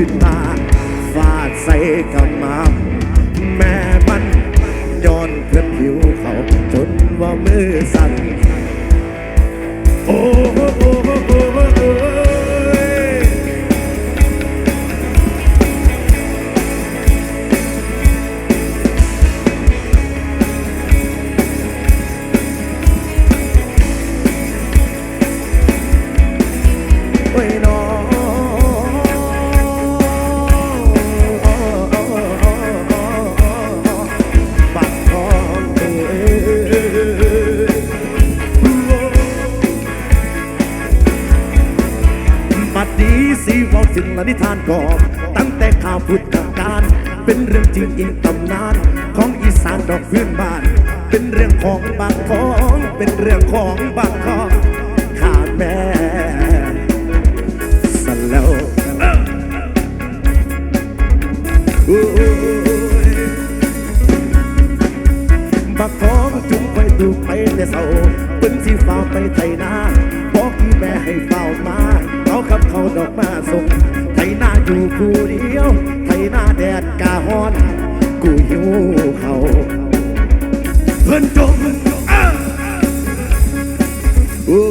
ขึ้นมาฟาดใส่กับมา แม่มันย้อนเพื่อนผิวเขาจนว่ามือสั่นโอ้ สีเว้าถึงละนิทานก่อนตั้งแต่ข่าวพุทธกาลเป็นเรื่องจริงอิงตำนาน ของอีสานดอกพื้นบ้าน เป็นเรื่องของบางของเป็นเรื่องของบางของขาดแม่สันแล้วโอ้ยบักของจุงไปดูไปแต่เศร้าเป็นสีฟ้าไปไทยนาบอกพี่แม่ให้เฝ้ามา เอาขับเขาดอกมาส่งไทยนาอยู่คู่เดียว ไทยนาแดดกาฮอน กูหิวเขาเพิ่นจมอ้าวโอ้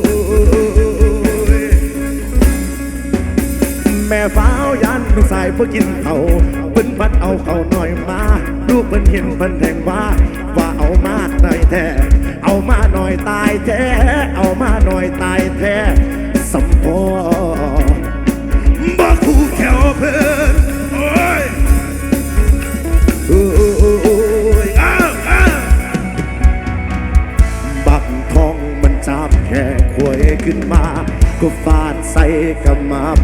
แม่ฟ้าวยันสายเพื่อกินเขาเพิ่นพัดเอาเขาหน่อยมาลูกเพิ่นเห็นเพิ่นแทงว่า ว่าเอามากหน่อยแท้เอามาหน่อยตายแท้เอามาหน่อยตายแท้สมพอ บักทองมันจับแค่ควยขึ้นมา ก็ฟาดใส่กระมับ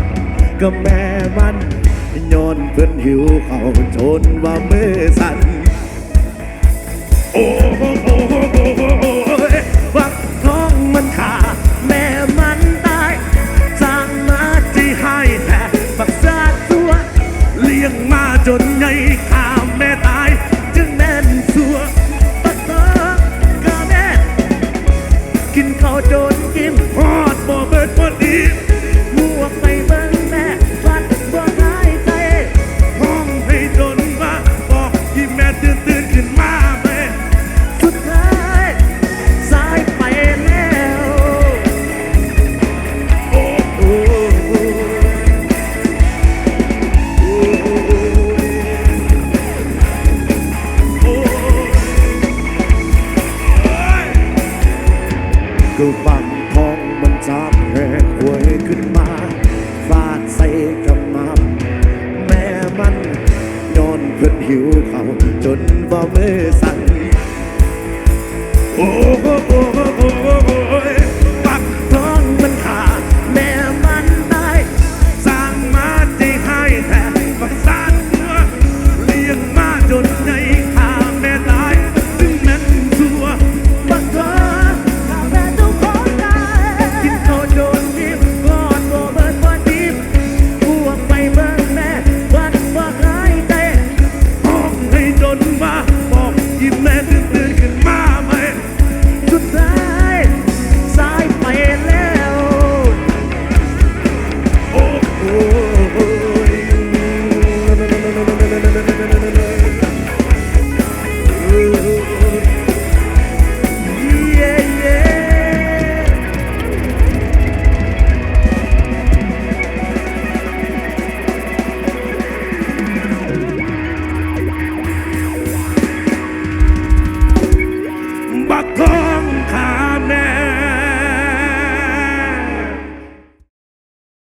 ก็แม่มันย้อนเพื่อนหิวเขาจนว่ามือสั่นโอ้ กินข้าวโจนกินฮอดบ่เบิดบ่ดี ก็บันทองมันจับแรกหวยขึ้นมาฟาดใส่กำมับแม่มันนอนเพื่นหิวเขาจนบ่มือสันโอ้โห